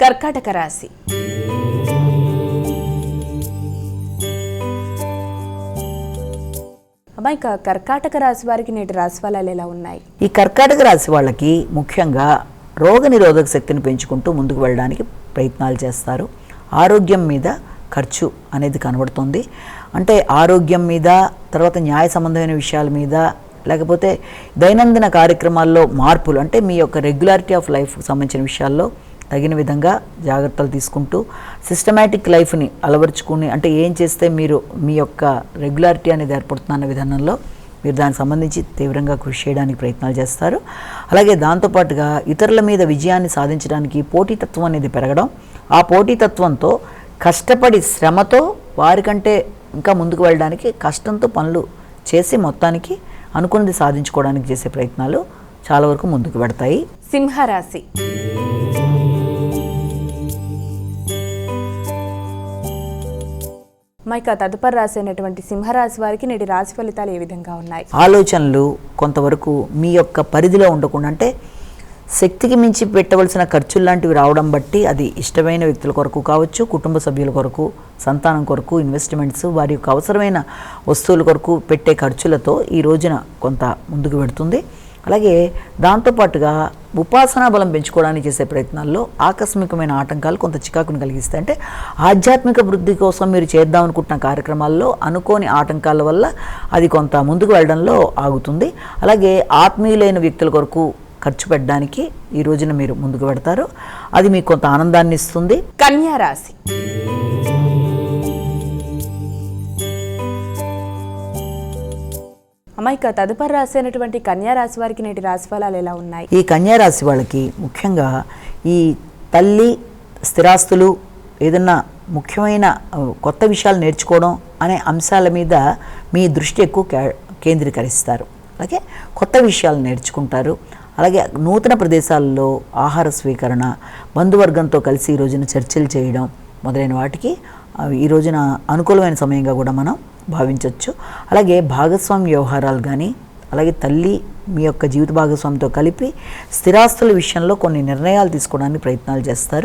కర్కాటక రాశి. అమ్మాయి కర్కాటక రాశి వారికి నేటి రాశి ఫలాలు ఎలా ఉన్నాయి? ఈ కర్కాటక రాశి వాళ్ళకి ముఖ్యంగా రోగ నిరోధక శక్తిని పెంచుకుంటూ ముందుకు వెళ్ళడానికి ప్రయత్నాలు చేస్తారు. ఆరోగ్యం మీద ఖర్చు అనేది కనబడుతుంది. అంటే ఆరోగ్యం మీద తర్వాత న్యాయ సంబంధమైన విషయాల మీద లేకపోతే దైనందిన కార్యక్రమాల్లో మార్పులు అంటే మీ యొక్క రెగ్యులారిటీ ఆఫ్ లైఫ్కి సంబంధించిన విషయాల్లో తగిన విధంగా జాగ్రత్తలు తీసుకుంటూ సిస్టమేటిక్ లైఫ్ని అలవరుచుకుని అంటే ఏం చేస్తే మీరు మీ యొక్క రెగ్యులారిటీ అనేది ఏర్పడుతున్న విధానంలో మీరు దానికి సంబంధించి తీవ్రంగా కృషి చేయడానికి ప్రయత్నాలు చేస్తారు. అలాగే దాంతోపాటుగా ఇతరుల మీద విజయాన్ని సాధించడానికి పోటీతత్వం అనేది పెరగడం. ఆ పోటీతత్వంతో కష్టపడి శ్రమతో వారికంటే ఇంకా ముందుకు వెళ్ళడానికి కష్టంతో పనులు చేసి మొత్తానికి అనుకున్నది సాధించుకోవడానికి చేసే ప్రయత్నాలు చాలా వరకు ముందుకు పెడతాయి సింహరాశి. మైక తదుపరి రాసైనటువంటి అయినటువంటి సింహరాశి వారికి నేటి రాశి ఫలితాలు ఏ విధంగా ఉన్నాయి? ఆలోచనలు కొంతవరకు మీ యొక్క పరిధిలో ఉండకుండా అంటే శక్తికి మించి పెట్టవలసిన ఖర్చులు లాంటివి రావడం బట్టి అది ఇష్టమైన వ్యక్తుల కొరకు కావచ్చు కుటుంబ సభ్యుల కొరకు సంతానం కొరకు ఇన్వెస్ట్మెంట్స్ వారి యొక్క అవసరమైన వస్తువుల కొరకు పెట్టే ఖర్చులతో ఈ రోజున కొంత ముందుకు పెడుతుంది అలాగే దాంతోపాటుగా ఉపాసనా బలం పెంచుకోవడానికి చేసే ప్రయత్నాల్లో ఆకస్మికమైన ఆటంకాలు కొంత చికాకును కలిగిస్తాయి. అంటే ఆధ్యాత్మిక వృద్ధి కోసం మీరు చేద్దాం అనుకుంటున్న కార్యక్రమాల్లో అనుకోని ఆటంకాల వల్ల అది కొంత ముందుకు వెళ్ళడంలో ఆగుతుంది. అలాగే ఆత్మీయులైన వ్యక్తుల కొరకు ఖర్చు పెట్టడానికి ఈ రోజున మీరు ముందుకు పెడతారు అది మీకు కొంత ఆనందాన్ని ఇస్తుంది. కన్యా రాశి. అమ్మాయిక తదుపరి రాశి అయినటువంటి కన్యా రాశి వారికి నేటి రాశి ఫలాలు ఎలా ఉన్నాయి? ఈ కన్యా రాశి వాళ్ళకి ముఖ్యంగా ఈ తల్లి స్థిరాస్తులు ఏదన్నా ముఖ్యమైన కొత్త విషయాలు నేర్చుకోవడం అనే అంశాల మీద మీ దృష్టి ఎక్కువ కే- కేంద్రీకరిస్తారు. అలాగే కొత్త విషయాలు నేర్చుకుంటారు. అలాగే నూతన ప్రదేశాల్లో ఆహార స్వీకరణ బంధువర్గంతో కలిసి ఈ రోజున చర్చలు చేయడం మొదలైన వాటికి అవి ఈ రోజున అనుకూలమైన సమయంగా కూడా మనం భావించవచ్చు అలాగే భాగస్వామ్య వ్యవహారాలు కానీ అలాగే తల్లి మీ యొక్క జీవిత భాగస్వామితో కలిపి స్థిరాస్తుల విషయంలో కొన్ని నిర్ణయాలు తీసుకోవడానికి ప్రయత్నాలు చేస్తారు.